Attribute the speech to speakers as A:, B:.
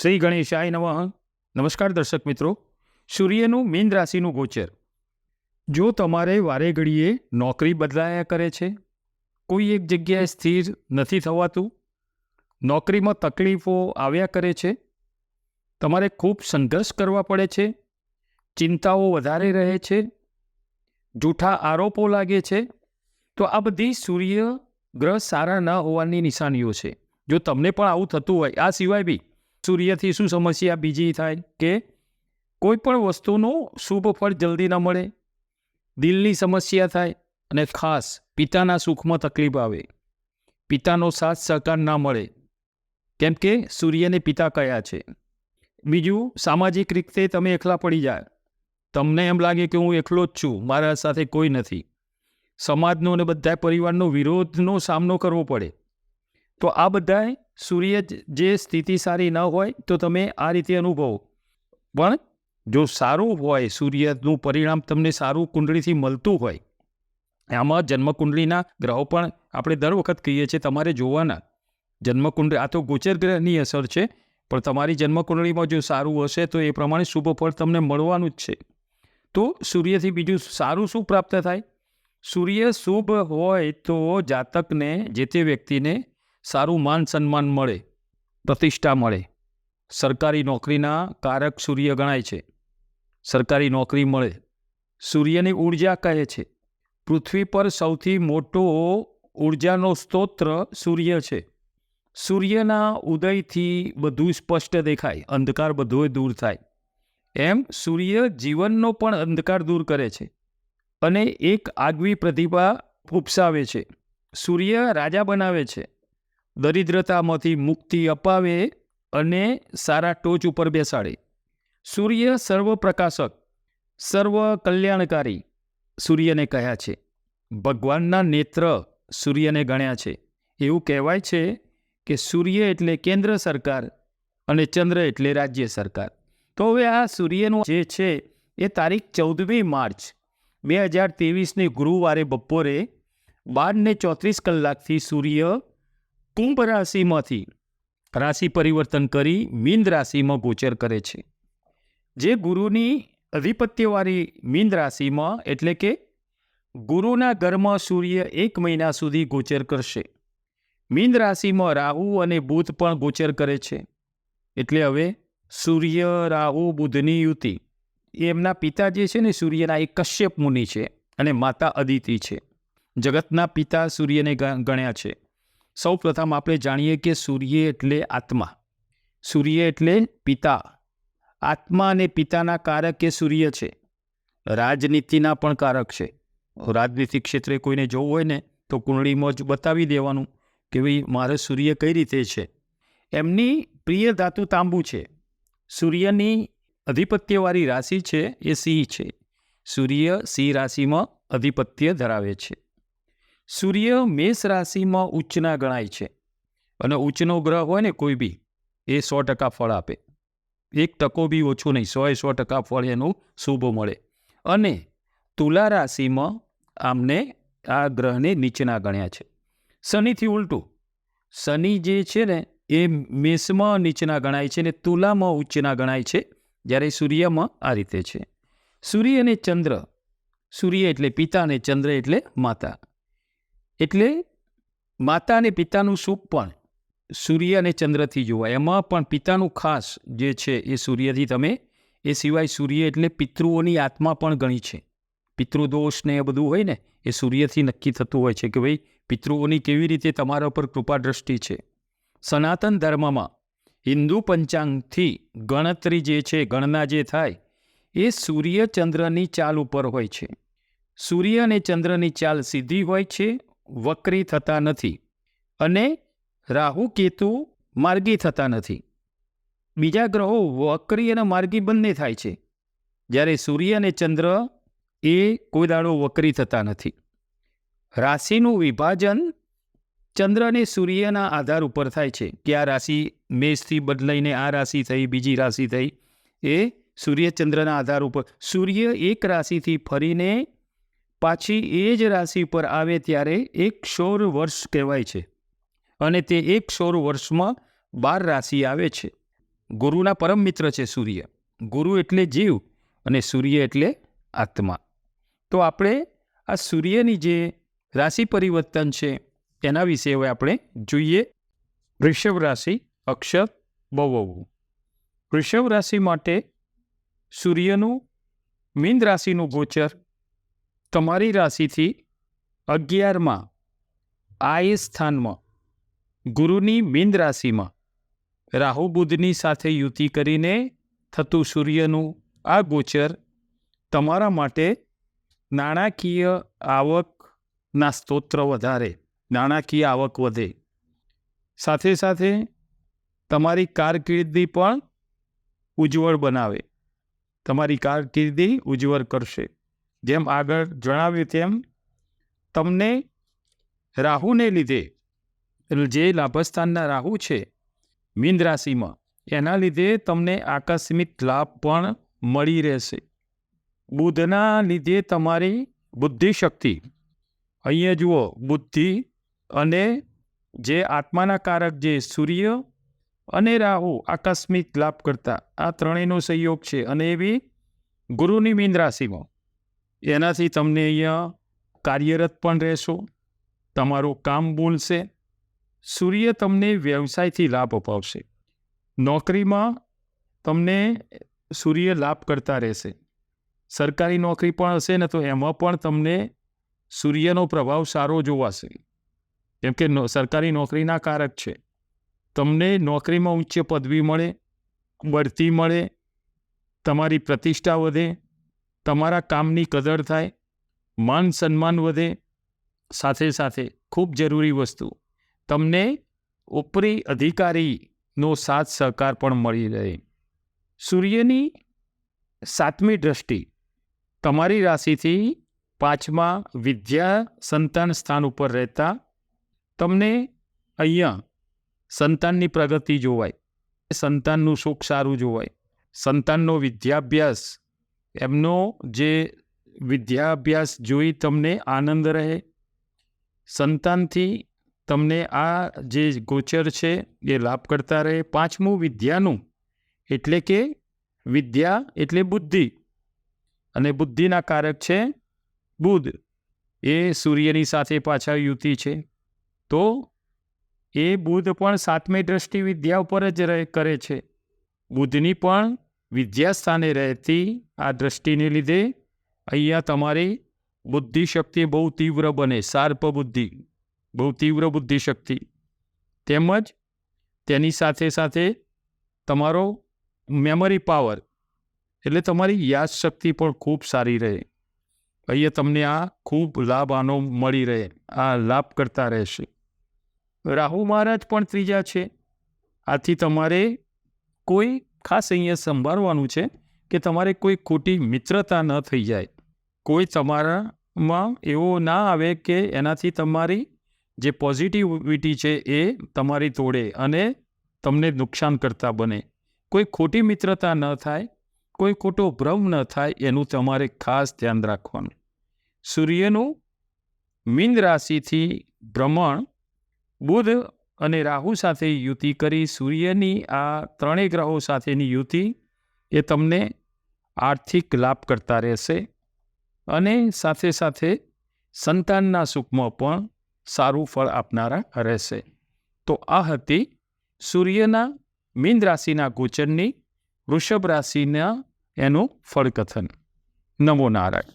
A: શ્રી ગણેશાય નમઃ. નમસ્કાર દર્શક મિત્રો, સૂર્યનું મીન રાશિનું ગોચર. જો તમારે વારે ઘડીએ નોકરી બદલાયા કરે છે, કોઈ એક જગ્યાએ સ્થિર નથી થવાતું, નોકરીમાં તકલીફો આવ્યા કરે છે, તમારે ખૂબ સંઘર્ષ કરવા પડે છે, ચિંતાઓ વધારે રહે છે, જૂઠા આરોપો લાગે છે, તો આ બધી સૂર્ય ગ્રહ સારા ન હોવાની નિશાનીઓ છે. જો તમને પણ આવું થતું હોય, આ સિવાય બી સૂર્યથી શું સમસ્યા બીજી થાય કે કોઈ પણ વસ્તુનું શુભ ફળ જલ્દી ન મળે, દિલની સમસ્યા થાય અને ખાસ પિતાના સુખમાં તકલીફ આવે. પિતાનો સાથ સહકાર ના મળે, કેમ કે સૂર્યને પિતા કયા છે. બીજું, સામાજિક રીતે તમે એકલા પડી જાય. તમને એમ લાગે કે હું એકલો જ છું, મારા સાથે કોઈ નથી. સમાજનો અને બધા પરિવારનો વિરોધનો સામનો કરવો પડે. તો આ બધાય સૂર્ય જે સ્થિતિ સારી ન હોય તો તમે આ રીતે અનુભવો. પણ જો સારું હોય, સૂર્યનું પરિણામ તમને સારું કુંડળીથી મળતું હોય, આમાં જન્મકુંડળીના ગ્રહો પણ આપણે દર વખત કહીએ છીએ તમારે જોવાના. જન્મકુંડળી, આ તો ગોચર ગ્રહની અસર છે, પણ તમારી જન્મકુંડળીમાં જો સારું હશે તો એ પ્રમાણે શુભ ફળ તમને મળવાનું જ છે. તો સૂર્યથી બીજું સારું શું પ્રાપ્ત થાય? સૂર્ય શુભ હોય તો જાતકને, જે તે વ્યક્તિને સારું માન સન્માન મળે, પ્રતિષ્ઠા મળે. સરકારી નોકરીના કારક સૂર્ય ગણાય છે. સરકારી નોકરી મળે, સૂર્યની ઊર્જા કહે છે. પૃથ્વી પર સૌથી મોટો ઉર્જાનો સ્તોત્ર સૂર્ય છે. સૂર્યના ઉદયથી બધું સ્પષ્ટ દેખાય, અંધકાર બધો દૂર થાય. એમ સૂર્ય જીવનનો પણ અંધકાર દૂર કરે છે અને એક આગવી પ્રતિભા ઉપસાવે છે. સૂર્ય રાજા બનાવે છે. દરિદ્રતામાંથી મુક્તિ અપાવે અને સારા ટોચ ઉપર બેસાડે. સૂર્ય સર્વપ્રકાશક સર્વ કલ્યાણકારી સૂર્યને કહ્યા છે. ભગવાનના નેત્ર સૂર્યને ગણ્યા છે. એવું કહેવાય છે કે સૂર્ય એટલે કેન્દ્ર સરકાર અને ચંદ્ર એટલે રાજ્ય સરકાર. તો હવે આ સૂર્યનું જે છે એ તારીખ ચૌદમી માર્ચ બે હજાર ત્રેવીસની ગુરુવારે બપોરે બારને ચોત્રીસ કલાકથી સૂર્ય કુંભ રાશિમાંથી રાશિ પરિવર્તન કરી મીન રાશિમાં ગોચર કરે છે. જે ગુરુની અધિપત્યવાળી મીન રાશિમાં એટલે કે ગુરુના ઘરમાં સૂર્ય એક મહિના સુધી ગોચર કરશે. મીન રાશિમાં રાહુ અને બુધ પણ ગોચર કરે છે. એટલે હવે સૂર્ય, રાહુ, બુધની યુતિ. એમના પિતા જે છે ને, સૂર્યના એ કશ્યપ મુનિ છે અને માતા અદિતિ છે. જગતના પિતા સૂર્યને ગણ્યા છે. સૌ પ્રથમ આપણે જાણીએ કે સૂર્ય એટલે આત્મા. સૂર્ય એટલે પિતા. આત્મા અને પિતાના કારક એ સૂર્ય છે. રાજનીતિના પણ કારક છે. રાજનીતિ ક્ષેત્રે કોઈને જોવું હોય ને, તો કુંડળીમાં જ બતાવી દેવાનું કે ભાઈ મારે સૂર્ય કઈ રીતે છે. એમની પ્રિય ધાતુ તાંબુ છે. સૂર્યની અધિપત્યવાળી રાશિ છે એ સિંહ છે. સૂર્ય સિંહ રાશિમાં અધિપત્ય ધરાવે છે. સૂર્ય મેષ રાશિમાં ઉચ્ચના ગણાય છે. અને ઉચ્ચનો ગ્રહ હોય ને કોઈ બી, એ સો ટકા ફળ આપે. એક ટકો બી ઓછું નહીં, સો સો ટકા ફળ એનું શુભ મળે. અને તુલા રાશિમાં આમને આ ગ્રહને નીચના ગણ્યા છે. શનિથી ઉલટું, શનિ જે છે ને, એ મેષમાં નીચના ગણાય છે ને તુલામાં ઉચ્ચના ગણાય છે, જ્યારે સૂર્યમાં આ રીતે છે. સૂર્ય અને ચંદ્ર, સૂર્ય એટલે પિતા અને ચંદ્ર એટલે માતા. એટલે માતા અને પિતાનું સુખ પણ સૂર્ય અને ચંદ્રથી જોવાય. એમાં પણ પિતાનું ખાસ જે છે એ સૂર્યથી તમે, એ સિવાય સૂર્ય એટલે પિતૃઓની આત્મા પણ ગણી છે. પિતૃદોષ ને એ બધું હોય ને, એ સૂર્યથી નક્કી થતું હોય છે કે ભાઈ પિતૃઓની કેવી રીતે તમારા ઉપર કૃપા દ્રષ્ટિ છે. સનાતન ધર્મમાં હિન્દુ પંચાંગથી ગણતરી જે છે, ગણના જે થાય, એ સૂર્ય ચંદ્રની ચાલ ઉપર હોય છે. સૂર્ય અને ચંદ્રની ચાલ સીધી હોય છે વક્રી થતા નથી અને રાહુ કેતુ માર્ગી થતા નથી. બીજા ગ્રહો વક્રી અને માર્ગી બંને થાય છે. જ્યારે સૂર્ય અને ચંદ્ર એ કોઈ દાડો વક્રી થતા નથી. રાશિનું વિભાજન ચંદ્ર અને સૂર્યના આધાર ઉપર થાય છે કે આ રાશિ મેષથી બદલાઈને આ રાશિ થઈ, બીજી રાશિ થઈ, એ સૂર્ય ચંદ્રના આધાર ઉપર. સૂર્ય એક રાશિથી ફરીને પાછી એ જ રાશિ પર આવે ત્યારે એક સૌર વર્ષ કહેવાય છે. અને તે એક સૌર વર્ષમાં બાર રાશિ આવે છે. ગુરુના પરમ મિત્ર છે સૂર્ય. ગુરુ એટલે જીવ અને સૂર્ય એટલે આત્મા. તો આપણે આ સૂર્યની જે રાશિ પરિવર્તન છે તેના વિશે હવે આપણે જોઈએ. વૃષભ રાશિ અક્ષર બવવું. વૃષભ રાશિ માટે સૂર્યનું મીન રાશિનું ગોચર તમારી રાશિથી અગિયારમાં આ એ સ્થાનમાં, ગુરુની મીન રાશિમાં, રાહુ બુધની સાથે યુતિ કરીને થતું સૂર્યનું આ ગોચર તમારા માટે નાણાકીય આવકના સ્તોત્ર વધારે, નાણાકીય આવક વધે. સાથે સાથે તમારી કારકિર્દી પણ ઉજ્જવળ બનાવે. તમારી કારકિર્દી ઉજ્જવળ કરશે. જેમ આગળ જણાવ્યું તેમ, તમને રાહુને લીધે જે લાભસ્થાનના રાહુ છે, મીન રાશિમાં, એના લીધે તમને આકસ્મિક લાભ પણ મળી રહેશે. બુધના લીધે તમારી બુદ્ધિશક્તિ, અહીંયા જુઓ, બુદ્ધિ અને જે આત્માના કારક જે સૂર્ય અને રાહુ આકસ્મિક લાભ કરતા, આ ત્રણેયનો સંયોગ છે અને એવી ગુરુની મીન રાશિમાં. એનાથી તમને અહીંયા કાર્યરત પણ રહેશો, તમારું કામ બોલશે, સૂર્ય તમને વ્યવસાયથી લાભ અપાવશે. નોકરીમાં તમને સૂર્ય લાભ કરતા રહેશે. સરકારી નોકરી પણ હશે ને તો એમાં પણ તમને સૂર્યનો પ્રભાવ સારો જોવાશે કેમ કે સરકારી નોકરીના કારક છે. તમને નોકરીમાં ઉચ્ચ પદવી મળે, બઢતી મળે, તમારી પ્રતિષ્ઠા વધે તમારા કામની કદર થાય, માન સન્માન વધે, સાથે સાથે ખૂબ જરૂરી વસ્તુ. તમને ઉપરી અધિકારીનો સાથ સહકાર પણ મળી રહે. સૂર્યની સાતમી દ્રષ્ટિ, તમારી રાશિથી પાંચમા વિદ્યા સંતાન સ્થાન ઉપર રહેતા, તમને અહીંયા સંતાનની પ્રગતિ જોવાય, સંતાનનું સુખ સારું જોવાય, સંતાનનો વિદ્યાભ્યાસ એમનો જે વિદ્યાભ્યાસ જોઈ તમને આનંદ રહે, સંતાનથી તમને આ જે ગોચર છે એ લાભ કરતા રહે. પાંચમું, વિદ્યાનું. એટલે કે વિદ્યા એટલે બુદ્ધિ. અને બુદ્ધિના કારક છે બુધ. એ સૂર્યની સાથે પાછા યુતિ છે. તો એ બુધ પણ સાતમી દ્રષ્ટિ વિદ્યા ઉપર જ કરે છે. બુધની પણ વિદ્યા સ્થાને રહેતી આ દ્રષ્ટિને લીધે અહીંયા તમારી બુદ્ધિશક્તિ બહુ તીવ્ર બને, સાર્પ બુદ્ધિ, બહુ તીવ્ર બુદ્ધિશક્તિ. તેમજ તેની સાથે સાથે તમારો મેમરી પાવર એટલે તમારી યાદશક્તિ પણ ખૂબ સારી રહે. અહીંયા તમને આ ખૂબ લાભ આનો મળી રહે, આ લાભ કરતા રહેશે. રાહુ મહારાજ પણ ત્રીજા છે. આથી તમારે કોઈ ખાસ અહીંયા સંભાળવાનું છે કે તમારે કોઈ ખોટી મિત્રતા ન થઈ જાય. કોઈ તમારામાં એવો ના આવે કે એનાથી તમારી જે પોઝિટિવિટી છે એ તમારી તોડે અને તમને નુકસાન કરતા બને. કોઈ ખોટી મિત્રતા ન થાય, કોઈ ખોટો ભ્રમ ન થાય એનું તમારે ખાસ ધ્યાન રાખવાનું. સૂર્યનું મીન રાશિથી ભ્રમણ બુધ અને રાહુ સાથે યુતિ કરી સૂર્યની આ ત્રણેય ગ્રહો સાથેની યુતિ એ તમને આર્થિક લાભ કરતા રહેશે અને સાથે સાથે સંતાનના સુખમાં પણ સારું ફળ આપનારા રહેશે. તો આ હતી સૂર્યના મીન રાશિના ગોચરની વૃષભ રાશિના એનું ફળકથન. નમો નારાયણ.